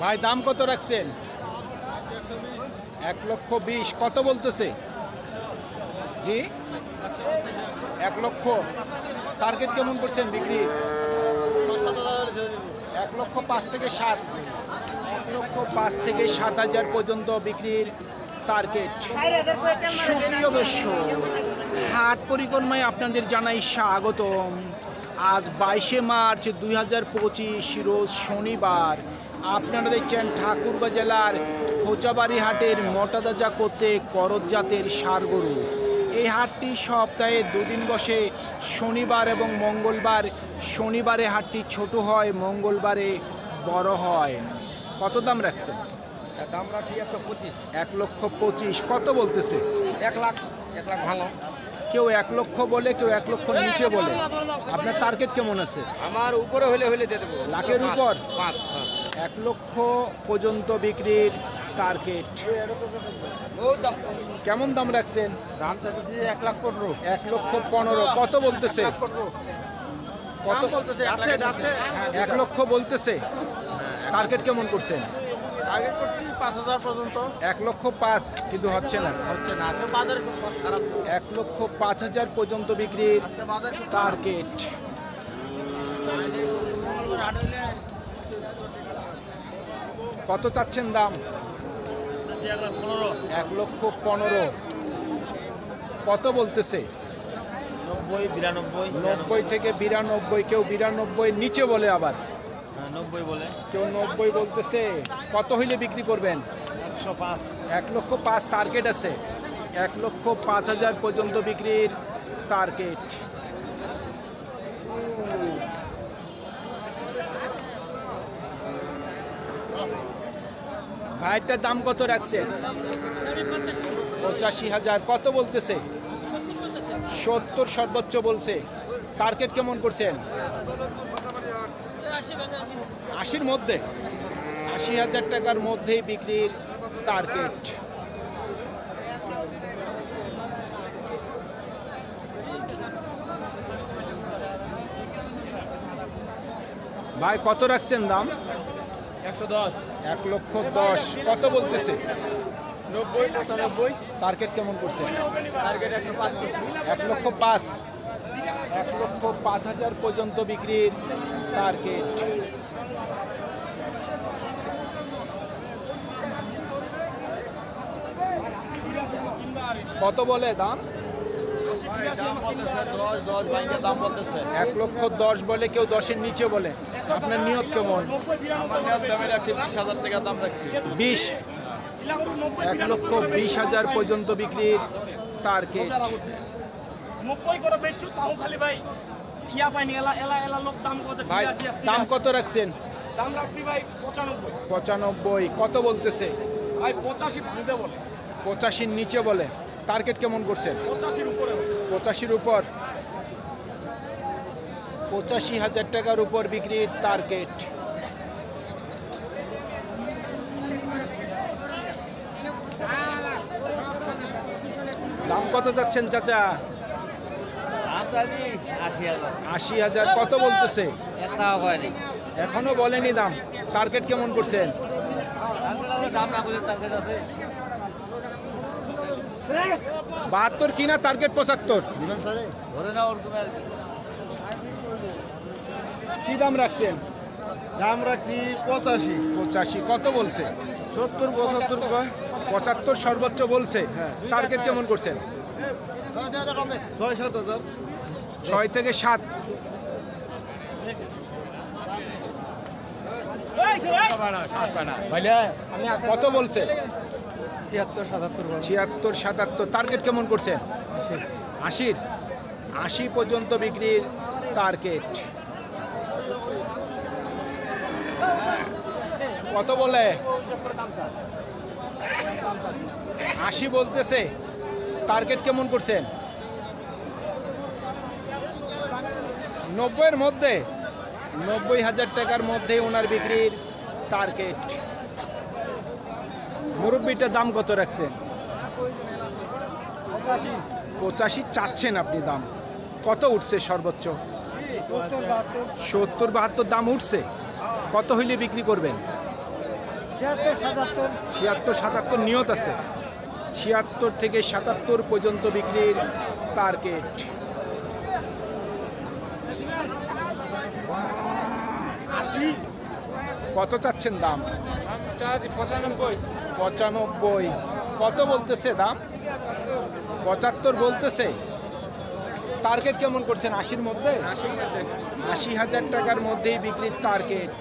ভাই, দাম কত রাখছেন? এক লক্ষ বিশ, কত বলতেছে? জি? এক লক্ষ। টার্গেট কেমন করছেন বিক্রি? এক লক্ষ পাঁচ থেকে সাত। এক লক্ষ পাঁচ থেকে সাত হাজার পর্যন্ত বিক্রির টার্গেট সুপ্রিয় দর্শক, হাট পরিক্রমায় আপনাদের জানাই স্বাগতম। আজ বাইশে মার্চ দুই হাজার পঁচিশ, রোজ শনিবার। আপনারা দেখছেন ঠাকুরগাঁ জেলার খোঁচাবাড়ি হাটের মোটাদাজা করতে করজ জাতের সার গরু। এই হাটটি সপ্তাহে দুদিন বসে শনিবার এবং মঙ্গলবার। শনিবারে হাটটি ছোট হয় মঙ্গলবারে বড় হয়। কত দাম রাখছেন? দাম রাখছি একশো পঁচিশ। এক লক্ষ পঁচিশ। কত বলতেছে? এক লাখ এক লাখ ভাঙো কেউ এক লক্ষ বলে কেউ এক লক্ষ নিচে বলে। আপনার টার্গেট কেমন আছে? আমার উপরে হলে হলে দিয়ে দেবো। লাখের উপর? পাঁচ। এক লক্ষ পর্যন্ত বিক্রির টার্গেট। কেমন দাম রাখছেন? দাম চাইতেছি এক লাখ পনেরো। এক লক্ষ পনেরো। কত বলতেছে? কত? এক লক্ষ বলতেছে। টার্গেট কেমন করছেন? টার্গেট করছি পাঁচ হাজার পর্যন্ত। এক লক্ষ পাঁচ কিন্তু হচ্ছে না। হচ্ছে না। আজকে বাজার খারাপ। এক লক্ষ পাঁচ হাজার পর্যন্ত বিক্রির টার্গেট। কত চাচ্ছেন দাম? এক লক্ষ পনেরো। কত বলতেছে? নব্বই বিরানব্বই নব্বই থেকে বিরানব্বই কেউ বিরানব্বই নিচে বলে আবার। হ্যাঁ, নব্বই বলে। কেউ নব্বই বলতেছে। কত হইলে বিক্রি করবেন? একশো পাঁচ। এক লক্ষ পাঁচ টার্গেট আছে। এক লক্ষ পাঁচ হাজার পর্যন্ত বিক্রির টার্গেট ভাইটার দাম কত রাখছেন পঁচাশি হাজার। কত বলতেছে? সত্তর সর্বোচ্চ বলছে। টার্গেট কেমন করছেন? আশির মধ্যে। আশি হাজার টাকার মধ্যেই বিক্রির টার্গেট ভাই, কত রাখছেন দাম? একশো দশ। এক লক্ষ দশ। কত বলতেছে? নব্বই পঁচানব্বই। টার্গেট কেমন করছে? টার্গেট একশো পাঁচ এক লক্ষ পাঁচ। এক লক্ষ পাঁচ হাজার পর্যন্ত বিক্রির টার্গেট। কত বলে দাম? দশ দশ বাইকের দাম বলতেছে। এক লক্ষ দশ বলে কেউ দশের নিচে বলে। আপনার নিয়ত কেমন? বিশ। হাজার টাকা দাম রাখছি বিশ এক লক্ষ বিশ হাজার পর্যন্ত বিক্রির টার্গেট নব্বই তাও খালি ভাই ইয়া পাইনি এলা এলা এলা লোক দাম কত ভাই দাম কত রাখছেন? ভাই পঁচানব্বই। কত বলতেছে? ভাই বলে পঁচাশির নিচে বলে। টার্গেট কেমন করছেন? পঁচাশির উপর। পঁচাশি হাজার টাকার উপর বিক্রির টার্গেট। দাম কত যাচ্ছেন চাচা? আশি হাজার। কত বলতেছে? এখনও বলেনি দাম। টার্গেট কেমন করছেন? বাহাত্তর কিনা টার্গেট পঁচাত্তর? কি। দাম রাখছেন? দাম রাখছি পঁচাশি। পঁচাশি কত বলছে? সত্তর পঁচাত্তর কয়? পঁচাত্তর সর্বোচ্চ বলছে। টার্গেট কেমন করছেন? ছয় সাত হাজার। ছয় থেকে সাত। কত বলছে? ছিয়াত্তর সাতাত্তর ছিয়াত্তর সাতাত্তর। টার্গেট কেমন করছেন? আশির। আশি পর্যন্ত বিক্রির টার্গেট কত বলে? আশি বলতেছে। টার্গেট কেমন করছেন? নব্বইয়ের মধ্যে। নব্বই হাজার টাকার মধ্যে ওনার বিক্রির টার্গেট। মুরব্বিটার দাম কত রাখছেন? পঁচাশি। চাচ্ছেন আপনি দাম। কত উঠছে সর্বোচ্চ? সত্তর বাহাত্তর দাম উঠছে। কত হইলে বিক্রি করবেন? ছিয়াত্তর সাতাত্তর। ছিয়াত্তর সাতাত্তর নিয়ত আছে। ছিয়াত্তর থেকে সাতাত্তর পর্যন্ত বিক্রির টার্গেট কত চাচ্ছেন দাম? পঁচানব্বই। পঁচানব্বই। কত বলতেছে দাম? পঁচাত্তর বলতেছে। টার্গেট কেমন করছেন? আশির মধ্যে? আশি হাজার টাকার মধ্যেই বিক্রির টার্গেট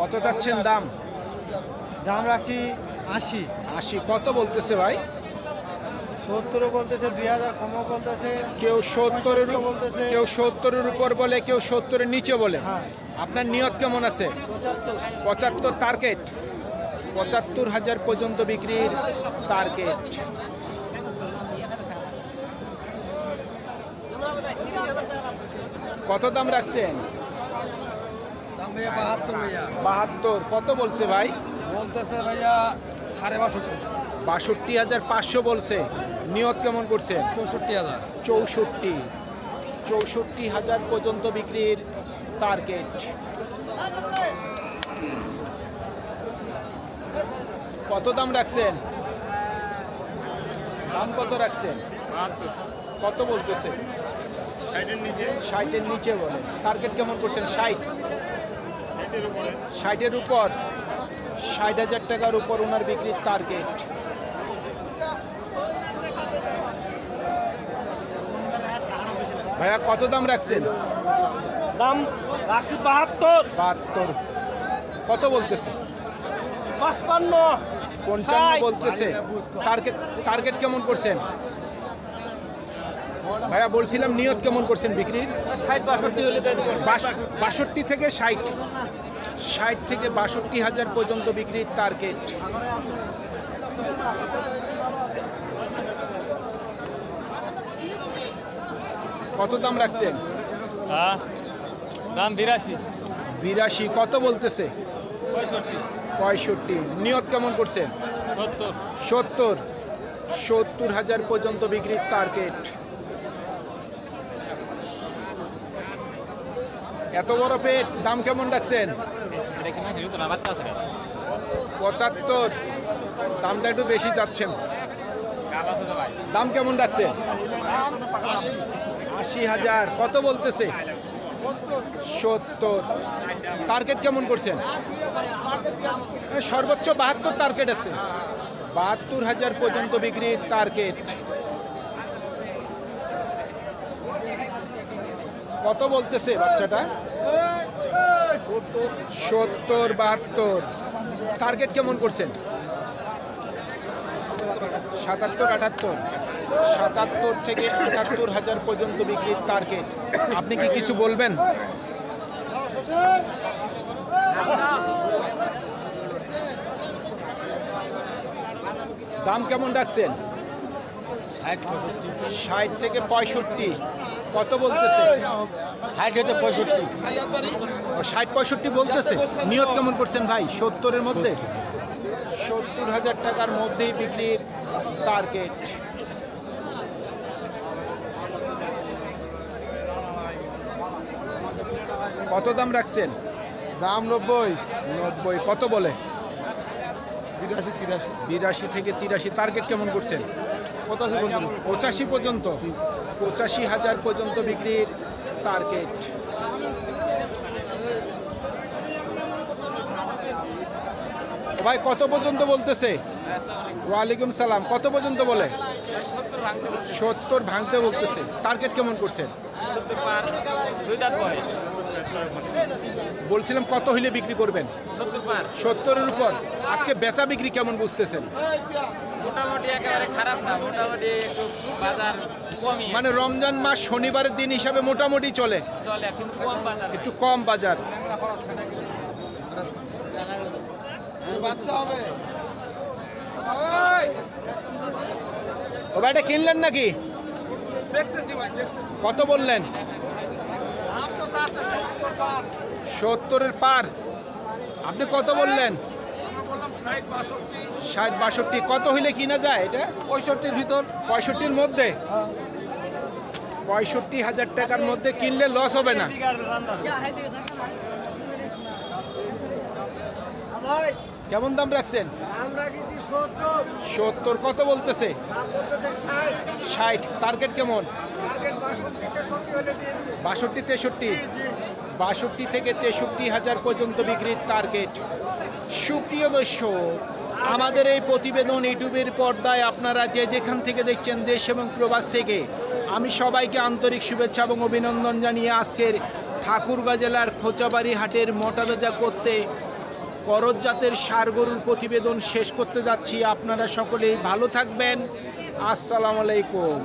কত চাচ্ছেন দাম? দাম রাখছি আশি। আশি। কত বলতেছে ভাই? সত্তরও বলতেছে দুই হাজার কমও বলতেছে কেউ সত্তরের বলতেছে। কেউ সত্তরের উপর বলে কেউ সত্তরের নিচে বলে। হ্যাঁ। আপনার নিয়ত কেমন আছে? পঁচাত্তর। পঁচাত্তর টার্গেট পঁচাত্তর হাজার পর্যন্ত বিক্রির টার্গেট কত দাম রাখছেন? বাহাত্তর বাহাত্তর। কত বলছে ভাই? বলতেছে ভাইয়া সাড়ে বাষট্টি। বাষট্টি হাজার পাঁচশো বলছে। নিয়ত কেমন করছে? চৌষট্টি হাজার। চৌষট্টি। চৌষট্টি হাজার পর্যন্ত বিক্রির টার্গেট কত দাম রাখছেন? দাম কত রাখছেন? কত বলতেছে? ষাটের নিচে বলে। টার্গেট কেমন করছেন? ষাট। ষাটের উপর। ষাট হাজার টাকার উপর ওনার বিক্রির টার্গেট ভাইয়া কত দাম রাখছেন? দাম রাখছি বাহাত্তর। বাহাত্তর। কত বলতেছে? পাঁচপান্ন। পঞ্চান্ন বলতেছে। টার্গেট টার্গেট কেমন করছেন? ভাইয়া বলছিলাম নিয়ত কেমন করছেন বিক্রির? বাষট্টি থেকে ষাট। ষাট থেকে বাষট্টি হাজার পর্যন্ত বিক্রির টার্গেট। কত দাম রাখছেন? হ্যাঁ দাম বিরাশি। বিরাশি কত বলতেছে? পঁয়ষট্টি। নিয়ত কেমন করছেন? সত্তর। সত্তর। সত্তর হাজার পর্যন্ত বিক্রির টার্গেট এত বড় পেট দাম কেমন রাখছেন? পঁচাত্তর। দামটা একটু বেশি ভাই। দাম কেমন রাখছেন? আশি হাজার। কত বলতেছে? সত্তর। টার্গেট কেমন করছেন? সর্বোচ্চ বাহাত্তর টার্গেট আছে। বাহাত্তর হাজার পর্যন্ত বিক্রির টার্গেট কত বলতেছে বাচ্চাটা? সত্তর, বাহাত্তর। টার্গেট কেমন করছেন? সাতাত্তর, আটাত্তর। সাতাত্তর থেকে আটাত্তর হাজার পর্যন্ত বিক্রির টার্গেট আপনি কি কিছু বলবেন? দাম কেমন রাখছেন? ষাট থেকে পঁয়ষট্টি। কত বলতেছে? ষাট হতে পঁয়ষট্টি। ষাট পঁয়ষট্টি বলতেছে? নিয়ত কেমন করছেন ভাই? সত্তরের মধ্যে? সত্তর। হাজার টাকার মধ্যেই বিক্রির টার্গেট কত দাম রাখছেন? দাম নব্বই। নব্বই কত বলে? বিরাশি তিরাশি। বিরাশি থেকে তিরাশি টার্গেট কেমন করছেন? পঁচাশি পর্যন্ত। পঁচাশি পর্যন্ত? পঁচাশি হাজার পর্যন্ত বিক্রির টার্গেট ভাই কত পর্যন্ত বলতেছে? ওয়ালাইকুম সালাম কত পর্যন্ত বলে? সত্তর ভাঙতে সত্তর ভাঙতে বলতেছে। টার্গেট কেমন করছেন বলছিলাম কত হইলে বিক্রি করবেন? সত্তরের উপর। আজকে বেচা বিক্রি কেমন বুঝতেছেন? মোটামুটি একেবারে খারাপ না মোটামুটি একটু বাজার মানে রমজান মাস শনিবারের দিন হিসাবে মোটামুটি চলে? চলে কিন্তু কম বাজার। একটু কম বাজার। বাচ্চা হবে ও ভাই এটা কিনলেন নাকি? দেখতেছি ভাই দেখতেছি। কত বললেন দাম তো চাচ্ছে সত্তর পার সত্তরের পার। আপনি কত বললেন? ষাট বাষট্টি। কত হইলে কিনা যায় এটা? পঁয়ষট্টির ভিতর। পঁয়ষট্টির মধ্যে? পঁয়ষট্টি হাজার টাকার মধ্যে কিনলে লস হবে না। কেমন দাম রাখছেন? সত্তর। কত বলতেছে? ষাট। টার্গেট কেমন? বাষট্টি তেষট্টি বাষট্টি থেকে তেষট্টি হাজার পর্যন্ত বিক্রির টার্গেট সুপ্রিয় দর্শক আমাদের এই প্রতিবেদন ইউটিউবের পর্দায় আপনারা যে যেখান থেকে দেখছেন দেশ এবং প্রবাস থেকে আমি সবাইকে আন্তরিক শুভেচ্ছা এবং অভিনন্দন জানিয়ে আজকের ঠাকুরগাঁ জেলার খোঁচাবাড়ি হাটের মোটাতাজা করতে করজ জাতের সার গরুর প্রতিবেদন শেষ করতে যাচ্ছি। আপনারা সকলেই ভালো থাকবেন। আসসালামু আলাইকুম।